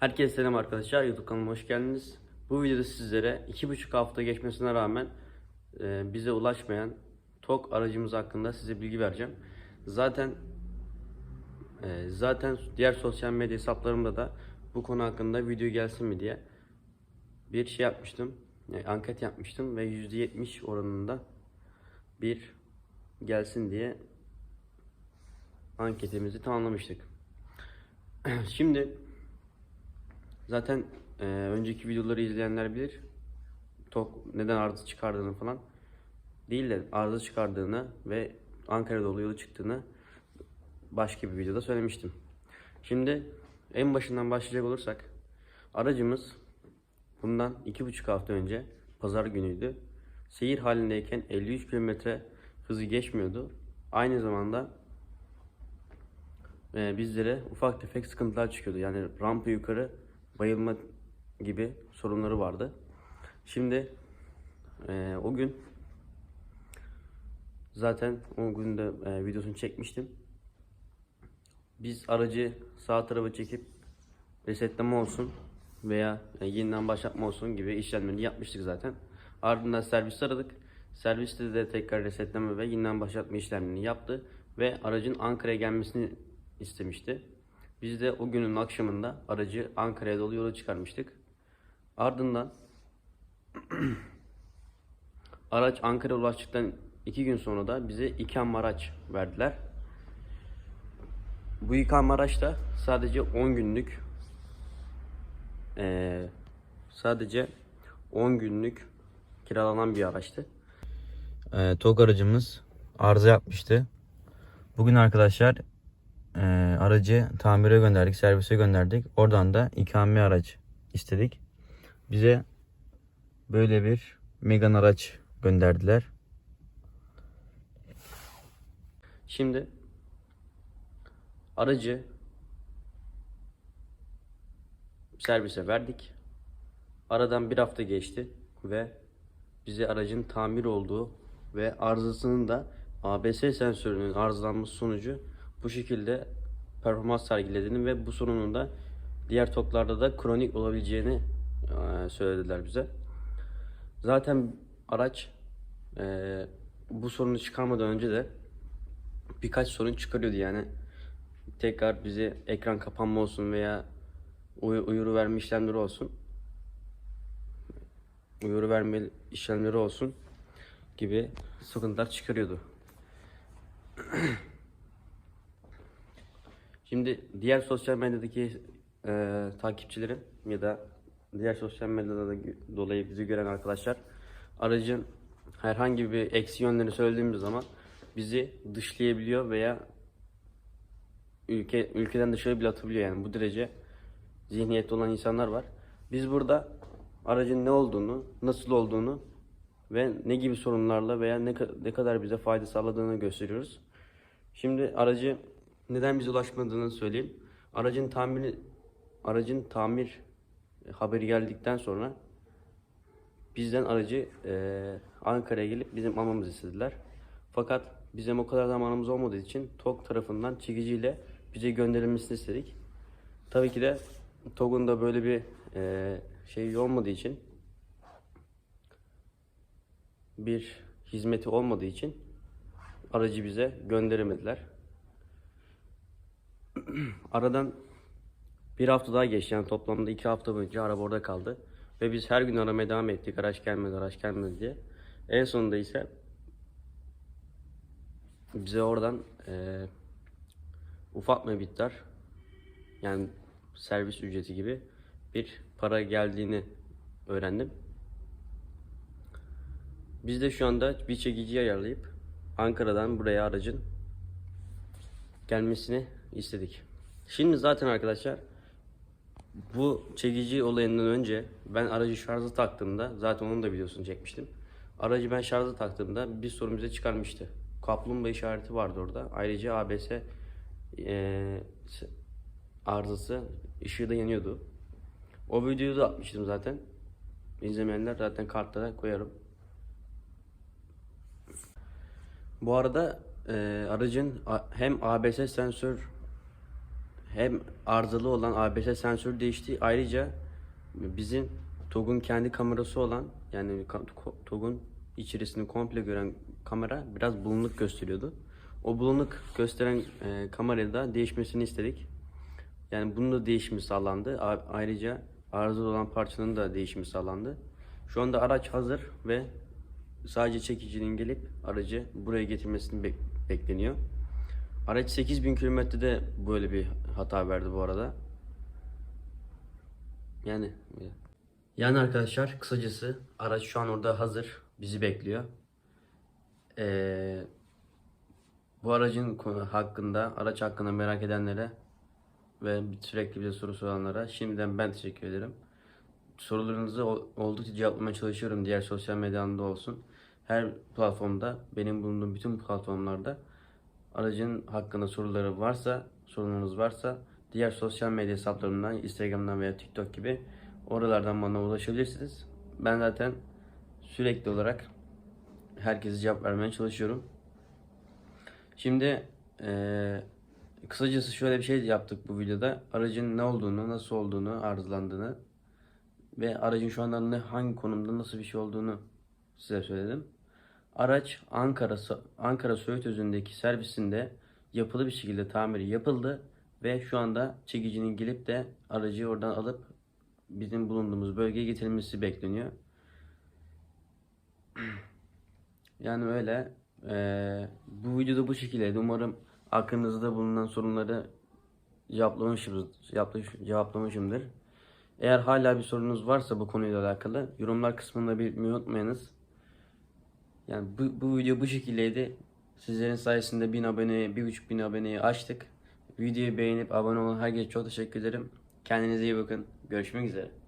Herkese selam arkadaşlar. YouTube kanalıma hoş geldiniz. Bu videoda sizlere 2,5 hafta geçmesine rağmen e, bize ulaşmayan TOK aracımız hakkında size bilgi vereceğim. Zaten e, zaten diğer sosyal medya hesaplarımda da bu konu hakkında video gelsin mi diye bir şey yapmıştım. Yani anket yapmıştım ve %70 oranında bir gelsin diye anketimizi tamamlamıştık. Şimdi Zaten e, önceki videoları izleyenler bilir. TOK neden arıza çıkardığını falan değil de arıza çıkardığını ve Ankara'da dolu yolu çıktığını başka bir videoda söylemiştim. Şimdi en başından başlayacak olursak aracımız bundan iki buçuk hafta önce pazar günüydü. Seyir halindeyken 53 km hızı geçmiyordu. Aynı zamanda e, bizlere ufak tefek sıkıntılar çıkıyordu. Yani rampa yukarı bayılma gibi sorunları vardı. Şimdi e, o gün zaten o gün de e, videosunu çekmiştim. Biz aracı sağ tarafa çekip resetleme olsun veya e, yeniden başlatma olsun gibi işlemlerini yapmıştık zaten. Ardından servis aradık. Serviste de tekrar resetleme ve yeniden başlatma işlemlerini yaptı ve aracın Ankara'ya gelmesini istemişti. Biz de o günün akşamında aracı Ankara'ya dolu yola çıkarmıştık. Ardından araç Ankara'ya ulaştıktan iki gün sonra da bize ikam araç verdiler. Bu ikam araç da sadece 10 günlük eee, sadece 10 günlük kiralanan bir araçtı. e, TOG aracımız arıza yapmıştı. Bugün arkadaşlar e, aracı tamire gönderdik, servise gönderdik. Oradan da ikame araç istedik. Bize böyle bir Megan araç gönderdiler. Şimdi aracı servise verdik. Aradan bir hafta geçti ve bize aracın tamir olduğu ve arızasının da ABS sensörünün arızalanması sonucu bu şekilde performans sergilediğini ve bu sorunun da diğer toklarda da kronik olabileceğini eee, söylediler bize. Zaten araç eee, bu sorunu çıkarmadan önce de birkaç sorun çıkarıyordu yani. Tekrar bize ekran kapanma olsun veya uy- uyarı verme işlemleri olsun. Uyarı verme işlemleri olsun gibi sıkıntılar çıkarıyordu. Şimdi diğer sosyal medyadaki e, takipçilerim ya da diğer sosyal medyada dolayı bizi gören arkadaşlar aracın herhangi bir eksi yönlerini söylediğimiz zaman bizi dışlayabiliyor veya ülke ülkeden dışarı bile atabiliyor yani bu derece zihniyette olan insanlar var. Biz burada aracın ne olduğunu, nasıl olduğunu ve ne gibi sorunlarla veya ne, ne kadar bize fayda sağladığını gösteriyoruz. Şimdi aracı neden bize ulaşmadığını söyleyeyim. Aracın tamiri aracın tamir haberi geldikten sonra bizden aracı eee, Ankara'ya gelip bizim almamızı istediler. Fakat bizim o kadar zamanımız olmadığı için TOG tarafından çekiciyle bize gönderilmesini istedik. Tabii ki de TOG'un da böyle bir eee şey olmadığı için bir hizmeti olmadığı için aracı bize gönderemediler. Aradan bir hafta daha geçti yani toplamda iki hafta boyunca araba orada kaldı. Ve biz her gün aramaya devam ettik araç gelmedi araç gelmedi diye. En sonunda ise bize oradan eee ufak miktar yani servis ücreti gibi bir para geldiğini öğrendim. Biz de şu anda bir çekiciyi ayarlayıp Ankara'dan buraya aracın gelmesini istedik. Şimdi zaten arkadaşlar bu çekici olayından önce ben aracı şarja taktığımda zaten onun da videosunu çekmiştim. Aracı ben şarja taktığımda bir sorun bize çıkarmıştı. Kaplumbağa işareti vardı orada. Ayrıca ABS s- arızası ışığı da yanıyordu. O videoyu da atmıştım zaten. İzlemeyenler zaten kartta da koyarım. Bu arada e, aracın hem ABS sensör hem arızalı olan ABS sensörü değişti. Ayrıca bizim TOG'un kendi kamerası olan yani TOG'un içerisini komple gören kamera biraz bulanık gösteriyordu. O bulanık gösteren e, kamerayı da değişmesini istedik. Yani bunun da değişimi sağlandı. A- ayrıca arızalı olan parçanın da değişimi sağlandı. Şu anda araç hazır ve sadece çekicinin gelip aracı buraya getirmesini bek- bekleniyor. Araç 8000 kilometrede böyle bir hata verdi bu arada. Yani yani arkadaşlar kısacası araç şu an orada hazır. Bizi bekliyor. Ee, bu aracın konu hakkında, araç hakkında merak edenlere ve sürekli bize soru soranlara şimdiden ben teşekkür ederim. Sorularınızı ol- oldukça cevaplamaya çalışıyorum diğer sosyal medyamda olsun. Her platformda, benim bulunduğum bütün platformlarda aracın hakkında soruları varsa, sorunlarınız varsa diğer sosyal medya hesaplarımdan, Instagram'dan veya TikTok gibi oralardan bana ulaşabilirsiniz. Ben zaten sürekli olarak herkese cevap vermeye çalışıyorum. Şimdi eee, kısacası şöyle bir şey yaptık bu videoda. Aracın ne olduğunu, nasıl olduğunu, arızalandığını ve aracın şu anda ne, hangi konumda nasıl bir şey olduğunu size söyledim. Araç Ankara Ankara Söğüt Özü'ndeki servisinde yapılı bir şekilde tamiri yapıldı ve şu anda çekicinin gelip de aracı oradan alıp bizim bulunduğumuz bölgeye getirilmesi bekleniyor. Yani öyle. Eee, bu videoda bu şekildeydi. Umarım aklınızda bulunan sorunları cevaplamışımdır. cevaplamış- cevaplamışımdır. Eğer hala bir sorunuz varsa bu konuyla alakalı yorumlar kısmında belirtmeyi unutmayınız. Yani bu, bu video bu şekildeydi. Sizlerin sayesinde 1000 aboneye, 1.5 bin aboneyi açtık. Videoyu beğenip abone olan herkese çok teşekkür ederim. Kendinize iyi bakın. Görüşmek üzere.